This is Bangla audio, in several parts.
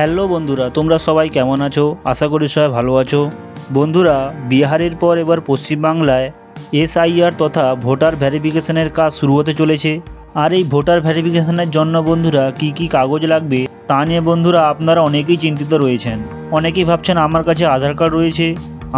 হ্যালো বন্ধুরা, তোমরা সবাই কেমন আছো? আশা করি সবাই ভালো আছো। বন্ধুরা, বিহারের পর এবার পশ্চিমবাংলায় এসআইআর তথা ভোটার ভেরিফিকেশনের কাজ শুরু হতে চলেছে। আর এই ভোটার ভেরিফিকেশনের জন্য বন্ধুরা, কি কি কাগজ লাগবে তা নিয়ে বন্ধুরা আপনারা অনেকেই চিন্তিত রয়েছেন। অনেকেই ভাবছেন আমার কাছে আধার কার্ড রয়েছে,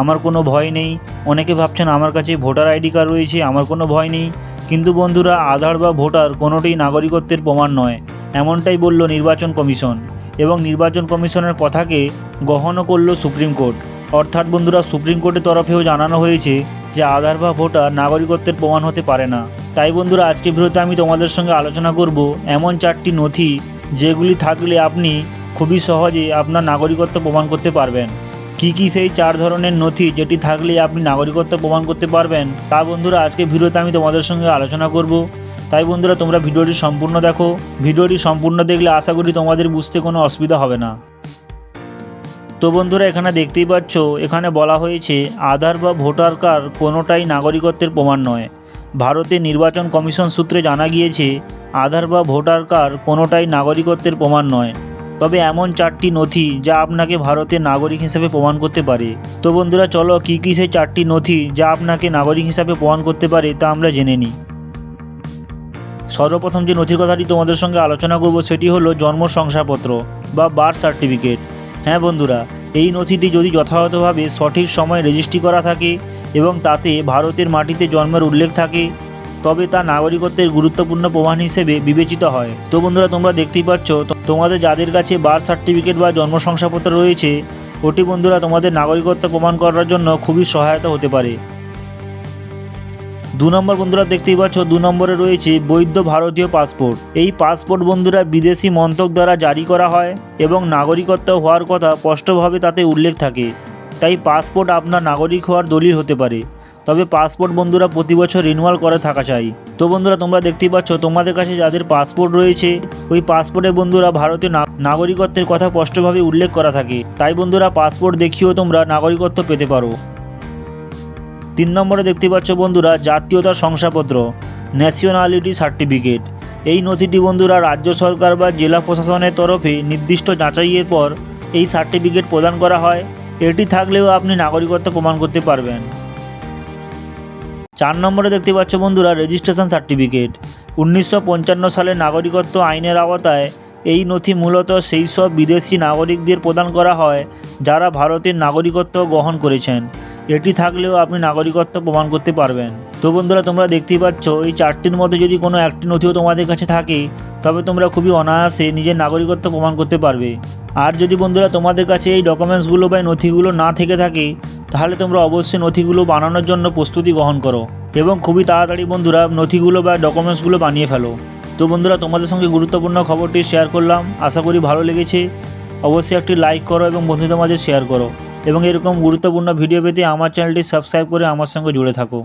আমার কোনো ভয় নেই। অনেকে ভাবছেন আমার কাছে ভোটার আইডি কার্ড রয়েছে, আমার কোনো ভয় নেই। কিন্তু বন্ধুরা, আধার বা ভোটার কোনোটাই নাগরিকত্বের প্রমাণ নয়, এমনটাই বলল নির্বাচন কমিশন। এবং নির্বাচন কমিশনের কথাকে গহন করল সুপ্রিম কোর্ট। অর্থাৎ বন্ধুরা, সুপ্রিম কোর্টের তরফেও জানানো হয়েছে যে আধার বা ভোটার নাগরিকত্বের প্রমাণ হতে পারে না। তাই বন্ধুরা আজকে ভিডিওতে আমি তোমাদের সঙ্গে আলোচনা করব এমন চারটি নথি যেগুলি থাকলে আপনি খুবই সহজে আপনার নাগরিকত্ব প্রমাণ করতে পারবেন। কি কি সেই চার ধরনের নথি যেটি থাকলে আপনি নাগরিকত্ব প্রমাণ করতে পারবেন, তা বন্ধুরা আজকে ভিডিওতে আমি তোমাদের সঙ্গে আলোচনা করব। তাই বন্ধুরা তোমরা ভিডিওটি সম্পূর্ণ দেখো। ভিডিওটি সম্পূর্ণ দেখলে আশা করি তোমাদের বুঝতে কোনো অসুবিধা হবে না। তো বন্ধুরা এখানে দেখতেই পাচ্ছ, এখানে বলা হয়েছে, আধার বা ভোটার কার্ড কোনোটাই নাগরিকত্বের প্রমাণ নয়। ভারতের নির্বাচন কমিশন সূত্রে জানা গিয়েছে, আধার বা ভোটার কার্ড কোনোটাই নাগরিকত্বের প্রমাণ নয়। তবে এমন চারটি নথি যা আপনাকে ভারতের নাগরিক হিসেবে প্রমাণ করতে পারে। তো বন্ধুরা চলো কী কী সেই চারটি নথি যা আপনাকে নাগরিক হিসাবে প্রমাণ করতে পারে তা আমরা জেনে নিই। সর্বপ্রথম যে নথির কথাটি তোমাদের সঙ্গে আলোচনা করব সেটি হলো জন্ম শংসাপত্র বা বার্থ সার্টিফিকেট। হ্যাঁ বন্ধুরা, এই নথিটি যদি যথাযথভাবে সঠিক সময়ে রেজিস্ট্রি করা থাকে এবং তাতে ভারতের মাটিতে জন্মের উল্লেখ থাকে, তবে তা নাগরিকত্বের গুরুত্বপূর্ণ প্রমাণ হিসেবে বিবেচিত হয়। তো বন্ধুরা, তোমরা দেখতেই পাচ্ছ, তোমাদের যাদের কাছে বার্থ সার্টিফিকেট বা জন্ম শংসাপত্র রয়েছে, ওটি বন্ধুরা তোমাদের নাগরিকত্ব প্রমাণ করার জন্য খুবই সহায়তা হতে পারে। দু নম্বর বন্ধুরা দেখতেই পাচ্ছ, দু নম্বরে রয়েছে বৈধ ভারতীয় পাসপোর্ট। এই পাসপোর্ট বন্ধুরা বিদেশি মন্ত্রক দ্বারা জারি করা হয় এবং নাগরিকত্ব হওয়ার কথা স্পষ্টভাবে তাতে উল্লেখ থাকে। তাই পাসপোর্ট আপনার নাগরিক হওয়ার দলিল হতে পারে। তবে পাসপোর্ট বন্ধুরা প্রতি বছর রিনুয়াল করে থাকা চাই। তো বন্ধুরা, তোমরা দেখতেই পাচ্ছ, তোমাদের কাছে যাদের পাসপোর্ট রয়েছে, ওই পাসপোর্টে বন্ধুরা ভারতীয় নাগরিকত্বের কথা স্পষ্টভাবে উল্লেখ করা থাকে। তাই বন্ধুরা, পাসপোর্ট দেখিয়েও তোমরা নাগরিকত্ব পেতে পারো। তিন নম্বরে দেখতে পাচ্ছ বন্ধুরা জাতীয়তার শংসাপত্র ন্যাশনালিটি সার্টিফিকেট এই নথিটি বন্ধুরা রাজ্য সরকার বা জেলা প্রশাসনের তরফে নির্দিষ্ট যাচাইয়ের পর এই সার্টিফিকেট প্রদান করা হয়। এটি থাকলেও আপনি নাগরিকত্ব প্রমাণ করতে পারবেন। চার নম্বরে দেখতে পাচ্ছ বন্ধুরা রেজিস্ট্রেশন সার্টিফিকেট উনিশশো পঞ্চান্ন সালে নাগরিকত্ব আইনের আওতায় এই নথি মূলত সেই সব বিদেশি নাগরিকদের প্রদান করা হয় যারা ভারতের নাগরিকত্ব গ্রহণ করেছেন। এটি থাকলেও আপনি নাগরিকত্ব প্রমাণ করতে পারবেন। তো বন্ধুরা, তোমরা দেখতেই পাচ্ছ, এই চারটির মধ্যে যদি কোনো একটি নথিও তোমাদের কাছে থাকে, তবে তোমরা খুবই অনায়াসে নিজের নাগরিকত্ব প্রমাণ করতে পারবে। আর যদি বন্ধুরা তোমাদের কাছে এই ডকুমেন্টসগুলো বা নথিগুলো না থেকে থাকে, তাহলে তোমরা অবশ্যই নথিগুলো বানানোর জন্য প্রস্তুতি গ্রহণ করো এবং খুবই তাড়াতাড়ি বন্ধুরা নথিগুলো বা ডকুমেন্টসগুলো বানিয়ে ফেলো। তো বন্ধুরা, তোমাদের সঙ্গে গুরুত্বপূর্ণ খবরটি শেয়ার করলাম। আশা করি ভালো লেগেছে। অবশ্যই একটি লাইক করো এবং বন্ধুদের মাঝে শেয়ার করো। এবং এরকম গুরুত্বপূর্ণ ভিডিও পেতে আমার চ্যানেলটি সাবস্ক্রাইব করে আমার সঙ্গে জুড়ে থাকো।